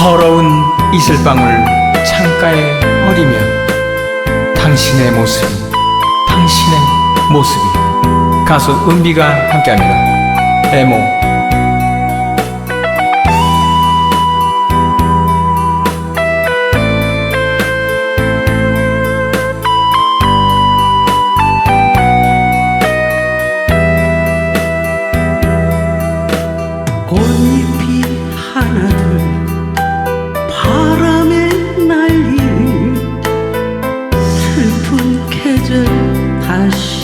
더러운 이슬방울 창가에 어리면 당신의 모습, 당신의 모습이 가수 은비가 함께합니다. 에모 골 acho.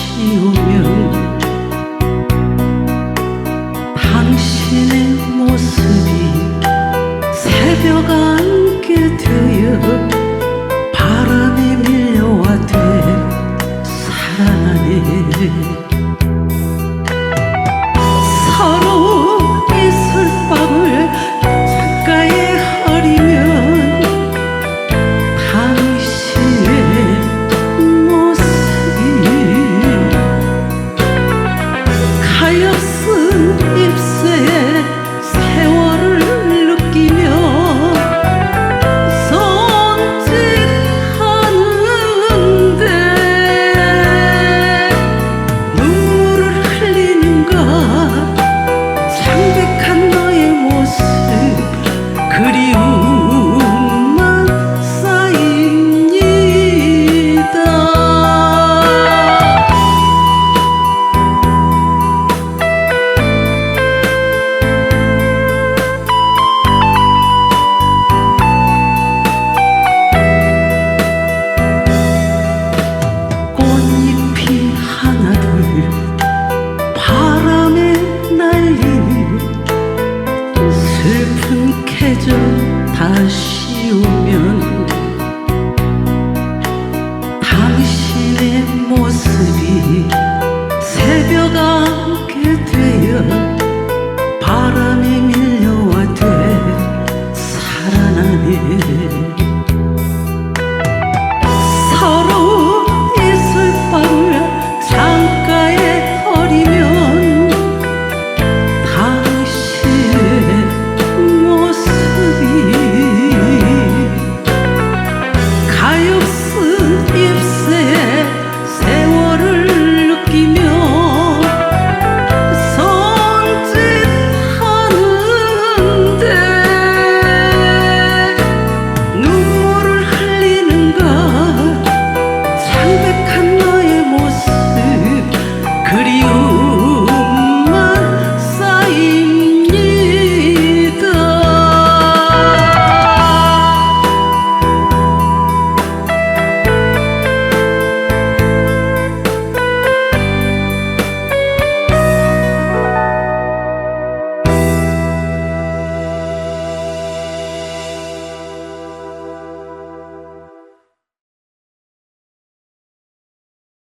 해져 다시 오면 당신의 모습이